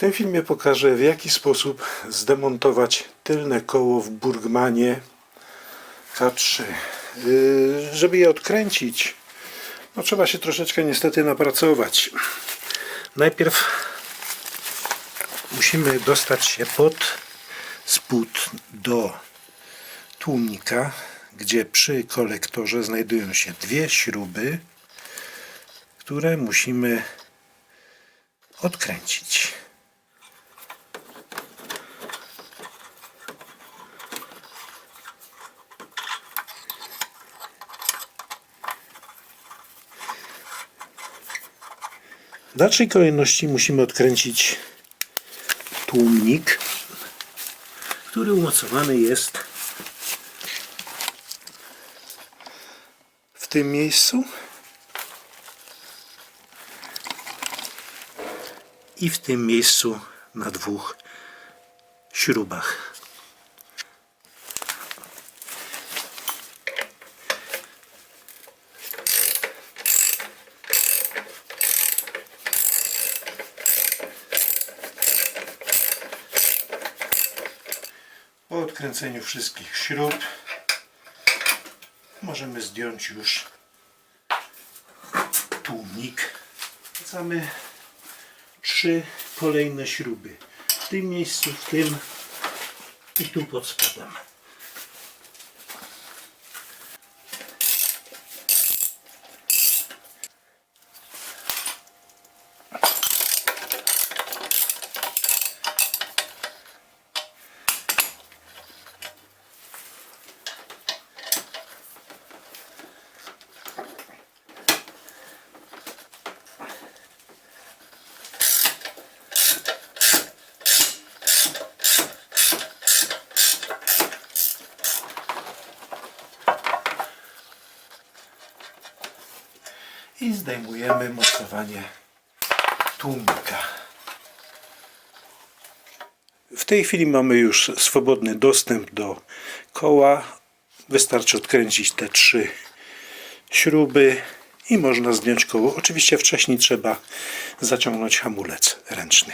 tym filmie pokażę w jaki sposób zdemontować tylne koło w Burgmanie K3. Yy, Żeby je odkręcić, no trzeba się troszeczkę niestety napracować. Najpierw musimy dostać się pod spód do tłumnika, gdzie przy kolektorze znajdują się dwie śruby, które musimy odkręcić. W dalszej kolejności musimy odkręcić tłumnik, który umocowany jest w tym miejscu i w tym miejscu na dwóch śrubach. Po odkręceniu wszystkich śrub możemy zdjąć już tłumnik. Wracamy trzy kolejne śruby. W tym miejscu, w tym i tu pod spodem. I zdejmujemy mocowanie tłumnika. W tej chwili mamy już swobodny dostęp do koła. Wystarczy odkręcić te trzy śruby i można zdjąć koło. Oczywiście wcześniej trzeba zaciągnąć hamulec ręczny.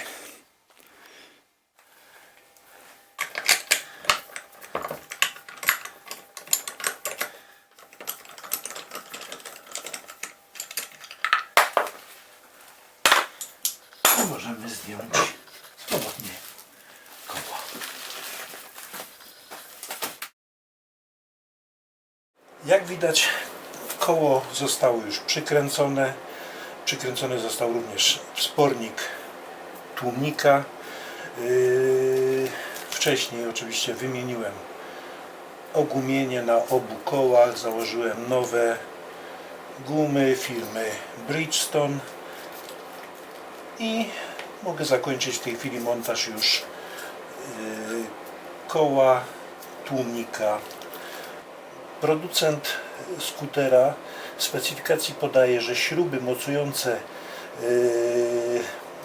I możemy zdjąć swobodnie koło. Jak widać koło zostało już przykręcone. Przykręcony został również wspornik tłumnika. Yy, Wcześniej oczywiście wymieniłem ogumienie na obu kołach. Założyłem nowe gumy firmy Bridgestone i mogę zakończyć w tej chwili montaż już yy, koła tłumnika. Producent skutera w specyfikacji podaje, że śruby mocujące yy,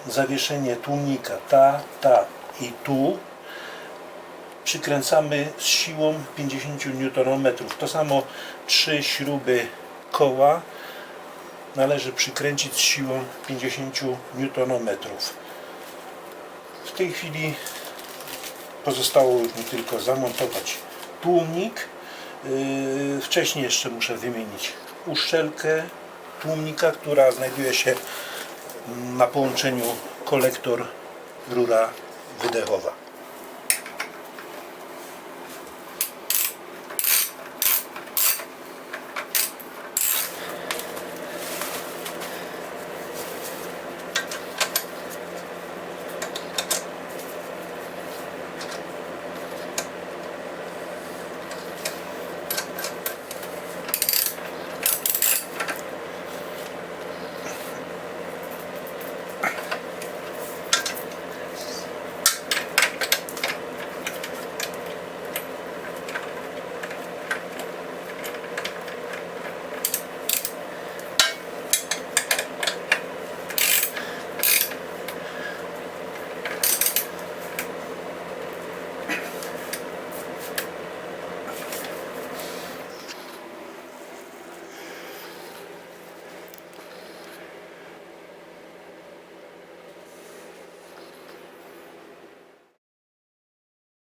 zawieszenie tłumnika ta, ta i tu przykręcamy z siłą 50 Nm. To samo trzy śruby koła należy przykręcić siłą 50 Nm. W tej chwili pozostało już mi tylko zamontować tłumnik. Yy, Wcześniej jeszcze muszę wymienić uszczelkę tłumnika, która znajduje się na połączeniu kolektor rura wydechowa.